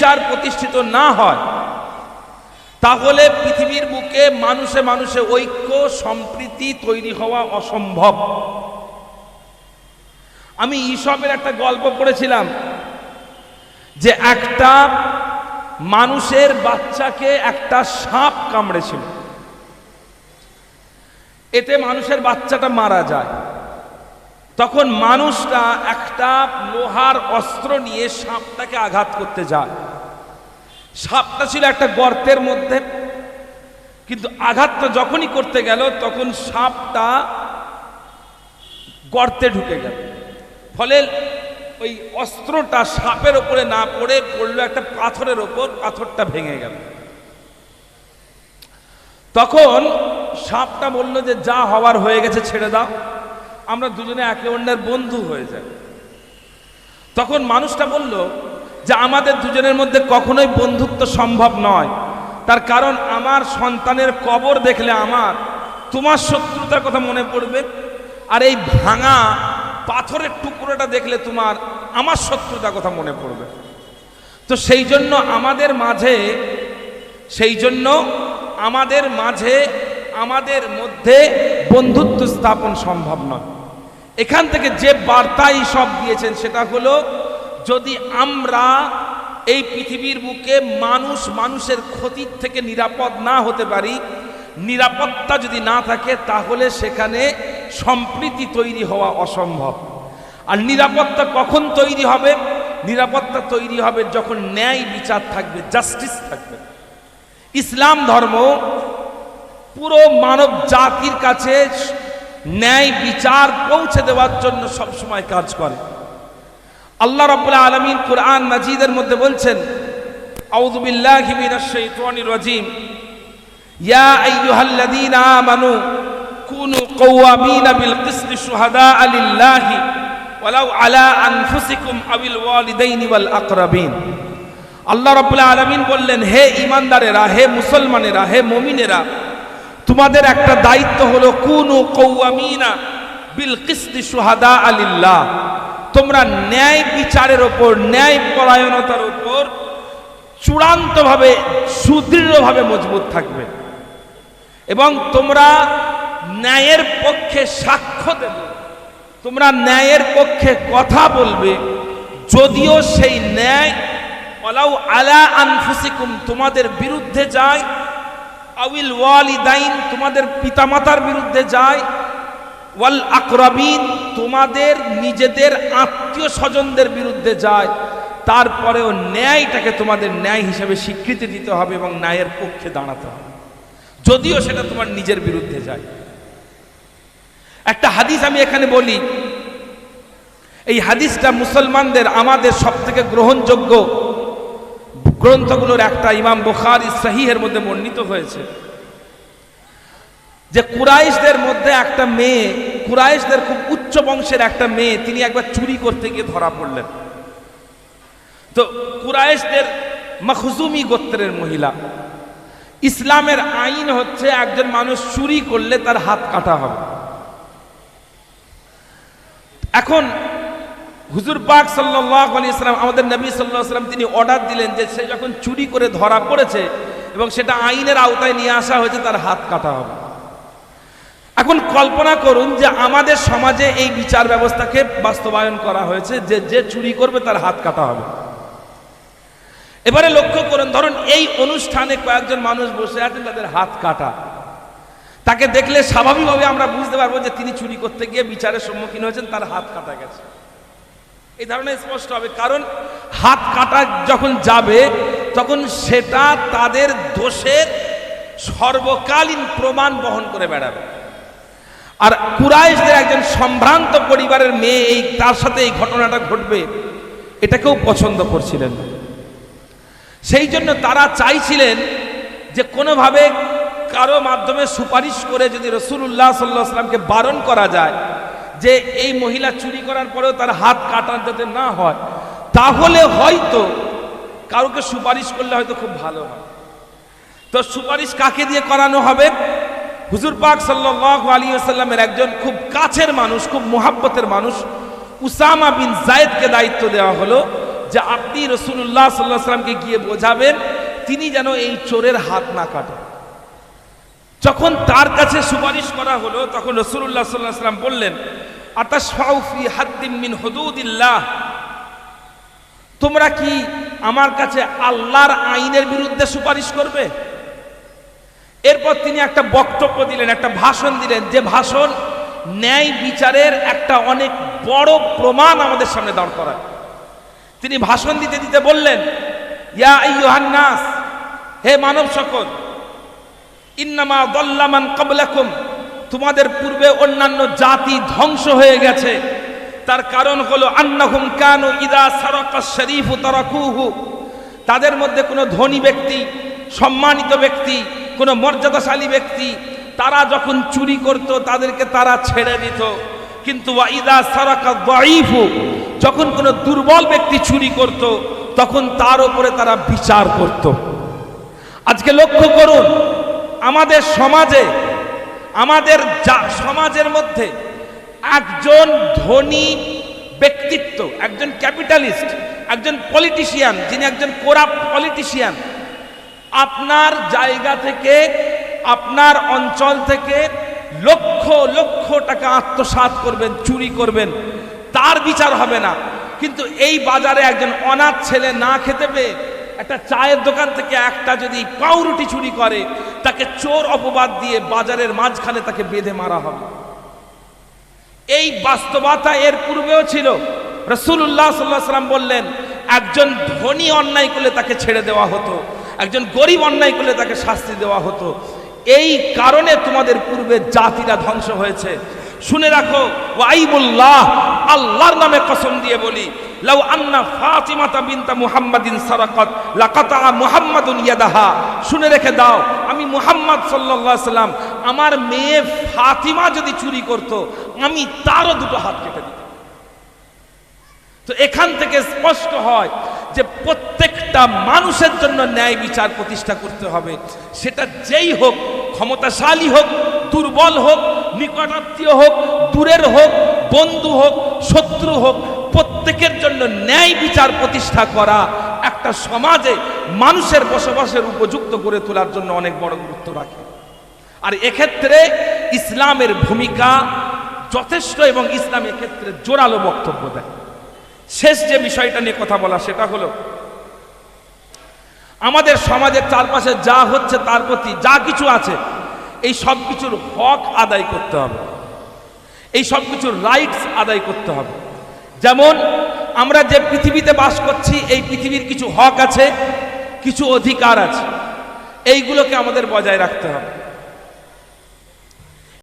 বিচার প্রতিষ্ঠিত না হয়, তাহলে পৃথিবীর বুকে মানুষে মানুষে ঐক্য, সম্প্রীতি তৈরি হওয়া অসম্ভব। আমি ঈশপের একটা গল্প পড়েছিলাম যে একটা মানুষের বাচ্চাকে একটা সাপ কামড়েছিল। এতে মানুষের বাচ্চাটা মারা যায়। তখন মানুষটা একটা লোহার অস্ত্র নিয়ে সাপটাকে আঘাত করতে যায়। সাপটা ছিল একটা গর্তের মধ্যে। কিন্তু আঘাতটা যখনই করতে গেল, তখন সাপটা গর্তে ঢুকে গেল। ফলে ওই অস্ত্রটা সাপের ওপরে না পড়ে পড়ল একটা পাথরের ওপর, পাথরটা ভেঙে গেল। তখন সাপটা বলল যে, যা হওয়ার হয়ে গেছে, ছেড়ে দাও। আমরা দুজনে একে অন্যের বন্ধু হয়ে যাই। তখন মানুষটা বলল যে আমাদের দুজনের মধ্যে কখনোই বন্ধুত্ব সম্ভব নয়। তার কারণ আমার সন্তানের কবর দেখলে আমার, তোমার শত্রুতার কথা মনে পড়বে। আর এই ভাঙা পাথরের টুকরোটা দেখলে তোমার, আমার শত্রুতার কথা মনে পড়বে। তো সেই জন্য আমাদের মাঝে, সেই জন্য আমাদের মাঝে, আমাদের মধ্যে বন্ধুত্ব স্থাপন সম্ভব নয়। এখান থেকে যে বার্তাই সব দিয়েছেন, সেটা হলো যদি আমরা এই পৃথিবীর বুকে মানুষ মানুষের ক্ষতির থেকে নিরাপদ না হতে পারি, নিরাপত্তা যদি না থাকে, তাহলে সেখানে সম্প্রীতি তৈরি হওয়া অসম্ভব। আর নিরাপত্তা কখন তৈরি হবে? নিরাপত্তা তৈরি হবে যখন ন্যায় বিচার থাকবে, জাস্টিস থাকবে। ইসলাম ধর্ম পুরো মানব জাতির কাছে ন্যায় বিচার পৌঁছে দেওয়ার জন্য সবসময় কাজ করে। আল্লাহ রাব্বুল আলামিন কোরআন মাজিদের মধ্যে বলছেন, আউযু বিল্লাহি মিনাশ শাইতানির রাজিম। ইয়া আইয়ুহাল্লাযীনা আমানু কুনু কওয়ামিনা বিল কিসতি শুহাদা লিল্লাহি ওয়ালাউ আলা আনফুসিকুম আবিল ওয়ালিদাইনি ওয়াল আকরাবিন। আল্লাহ রাব্বুল আলামিন বললেন, হে ঈমানদারেরা, হে মুসলমানেরা, হে মুমিনেরা, তোমাদের একটা দায়িত্ব হলো কুনু কৌয়ামিনা বিল কিস্তি সুহাদা আলিল্লাহ। তোমরা ন্যায় বিচারের ওপর, ন্যায় পরায়ণতার উপর চূড়ান্তভাবে, সুদৃঢ়ভাবে মজবুত থাকবে। এবং তোমরা ন্যায়ের পক্ষে সাক্ষ্য দেবে। তোমরা ন্যায়ের পক্ষে কথা বলবে। যদিও সেই ন্যায় অলাউ আলা আনফুসিকুম, তোমাদের বিরুদ্ধে যায়। আউিল ওয়ালিদাইন, তোমাদের পিতামাতার বিরুদ্ধে যায়। ওয়াল আকরাবিন, তোমাদের নিজেদের আত্মীয় স্বজনদের বিরুদ্ধে যায়। তারপরেও ন্যায়টাকে তোমাদের ন্যায় হিসেবে স্বীকৃতি দিতে হবে এবং ন্যায়ের পক্ষে দাঁড়াতে হবে। যদিও সেটা তোমার নিজের বিরুদ্ধে যায়। একটা হাদিস আমি এখানে বলি। এই হাদিসটা মুসলমানদের আমাদের সব থেকে গ্রহণযোগ্য। গ্রন্থগুলোর একটা ইমাম বুখারি সাহিহের মধ্যে বর্ণিত হয়েছে। যে কুরাইশদের মধ্যে একটা মেয়ে, কুরাইশদের খুব উচ্চ বংশের একটা মেয়ে, তিনি একবার চুরি করতে গিয়ে ধরা পড়লেন। তো কুরাইশদের মখজুমি গোত্রের মহিলা। ইসলামের আইন হচ্ছে একজন মানুষ চুরি করলে তার হাত কাটা হবে। এখন হুজুর পাক সাল্লাহ আলী ইসলাম আমাদের নবী সাল্লাহ সাল্লাম, তিনি অর্ডার দিলেন যে সে যখন চুরি করে ধরা পড়েছে এবং সেটা আইনের আওতায় নিয়ে আসা হয়েছে, তার হাত কাটা হবে। এখন কল্পনা করুন যে আমাদের সমাজে এই বিচার ব্যবস্থাকে বাস্তবায়ন করা হয়েছে, যে যে চুরি করবে তার হাত কাটা হবে। এবারে লক্ষ্য করুন, ধরুন এই অনুষ্ঠানে কয়েকজন মানুষ বসে আছেন, তাদের হাত কাটা। তাকে দেখলে স্বাভাবিকভাবে আমরা বুঝতে পারব যে তিনি চুরি করতে গিয়ে বিচারের সম্মুখীন হয়েছেন, তার হাত কাটা গেছে। এই ধারণা স্পষ্ট হবে, কারণ হাত কাটা যখন যাবে, তখন সেটা তাদের দোষের সর্বকালীন প্রমাণ বহন করে বেড়াবে। আর কুরাইশদের একজন সম্ভ্রান্ত পরিবারের মেয়ে এই, তার সাথে এই ঘটনাটা ঘটবে, এটাকেও পছন্দ করছিলেন সেই জন্য তারা চাইছিলেন যে কোনোভাবে কারও মাধ্যমে সুপারিশ করে যদি রসুল্লাহ সাল্লাহ সাল্লামকে বারণ করা যায়, যে এই মহিলা চুরি করার পরেও তার হাত কাটার যাতে না হয়, তাহলে হয়তো কারোকে সুপারিশ করলে হয়তো খুব ভালো হয়। তো সুপারিশ কাকে দিয়ে করানো হবে? হুজুর পাক সাল্লাহ আলী আসাল্লামের একজন খুব কাছের মানুষ, খুব মোহাব্বতের মানুষ, উসামা বিন জায়েদকে দায়িত্ব দেওয়া হলো যে আপনি রসুল্লাহ সাল্লাহ সাল্লামকে গিয়ে বোঝাবেন, তিনি যেন এই চোরের হাত না কাটেন যখন তার কাছে সুপারিশ করা হলো, তখন রসুল্লাহ সাল্লাহ সাল্লাম বললেন আতাশফাউফি হাদ্দিম মিন হদুদিল্লাহ। তোমরা কি আমার কাছে আল্লাহর আইনের বিরুদ্ধে সুপারিশ করবে? এরপর তিনি একটা বক্তব্য দিলেন, একটা ভাষণ দিলেন, যে ভাষণ ন্যায় বিচারের একটা অনেক বড় প্রমাণ আমাদের সামনে দাঁড় করায়। তিনি ভাষণ দিতে দিতে বললেন, ইয়া আইয়ুহান্নাস, হে মানব সকল, ইন্নামা দল্লামান কবলাকুম, তোমাদের পূর্বে অন্যান্য জাতি ধ্বংস হয়ে গেছে। তার কারণ হলো আন্নাহুম কানু ইদা সারাকা শরীফু তারাকুহু। তাদের মধ্যে কোনো ধনী ব্যক্তি, সম্মানিত ব্যক্তি কোনো মর্যাদাশালী ব্যক্তি, তারা যখন চুরি করত, তাদেরকে তারা ছেড়ে দিত। কিন্তু ওয়াইদা সারাকা দাইফু যখন কোনো দুর্বল ব্যক্তি চুরি করত, তখন তার উপরে তারা বিচার করত। আজকে লক্ষ্য করুন, আমাদের সমাজে, আমাদের সমাজের মধ্যে একজন ধনী ব্যক্তিত্ব, একজন ক্যাপিটালিস্ট, একজন পলিটিশিয়ান, যিনি একজন কোরাপ পলিটিশিয়ান আপনার জায়গা থেকে, আপনার অঞ্চল থেকে লক্ষ লক্ষ টাকা আত্মসাৎ করবেন, চুরি করবেন, তার বিচার হবে না। কিন্তু এই বাজারে একজন অনাথ ছেলে না খেতে পেয়ে একটা চায়ের দোকান থেকে একটা যদি পাউরুটি চুরি করে, তাকে চোর অপবাদ দিয়ে বাজারের মাঝখানে তাকে বেঁধে মারা হবে। এই বাস্তবতা এর পূর্বেও ছিল। রসুল্লাহ সাল্লাহ সাল্লাম বললেন, একজন ধনী অন্যায় করলে তাকে ছেড়ে দেওয়া হতো। একজন গরিব অন্যায় করলে তাকে শাস্তি দেওয়া হতো। এই কারণে তোমাদের পূর্বে জাতিরা ধ্বংস হয়েছে। শুনে রাখো, ওয়াইবুল্লাহ, আল্লাহর নামে কসম দিয়ে বলি, লাউ আন্না ফাতিমাতা বিনতা মুহাম্মাদিন সারাকাত লাকাতা মুহাম্মাদুন ইয়াদাহা। শুনে রেখে দাও, আমি মুহাম্মদ সাল্লাল্লাহু সাল্লাম, আমার মেয়ে ফাতিমা যদি চুরি করত, আমি তারও দুটো হাত কেটে দিতাম। তো এখান থেকে স্পষ্ট হয় যে প্রত্যেকটা মানুষের জন্য ন্যায় বিচার প্রতিষ্ঠা করতে হবে। সেটা যেই হোক, ক্ষমতাশালী হোক, দুর্বল হোক, নিকটাত্মীয় হোক, দূরের হোক, বন্ধু হোক, শত্রু হোক, প্রত্যেকের জন্য ন্যায় বিচার প্রতিষ্ঠা করা একটা সমাজে মানুষের বসবাসের উপযুক্ত করে তোলার জন্য অনেক বড় গুরুত্ব রাখে। আর এক্ষেত্রে ইসলামের ভূমিকা যথেষ্ট এবং ইসলাম এক্ষেত্রে জোরালো বক্তব্য দেয়। শেষ যে বিষয়টা নিয়ে কথা বলা, সেটা হলো আমাদের সমাজের চারপাশে যা হচ্ছে তার প্রতি যা কিছু আছে, এই সব কিছুর হক আদায় করতে হবে। এই সব কিছুর রাইটস আদায় করতে হবে। যেমন, আমরা যে পৃথিবীতে বাস করছি, এই পৃথিবীর কিছু হক আছে, কিছু অধিকার আছে, এইগুলোকে আমাদের বজায় রাখতে হবে।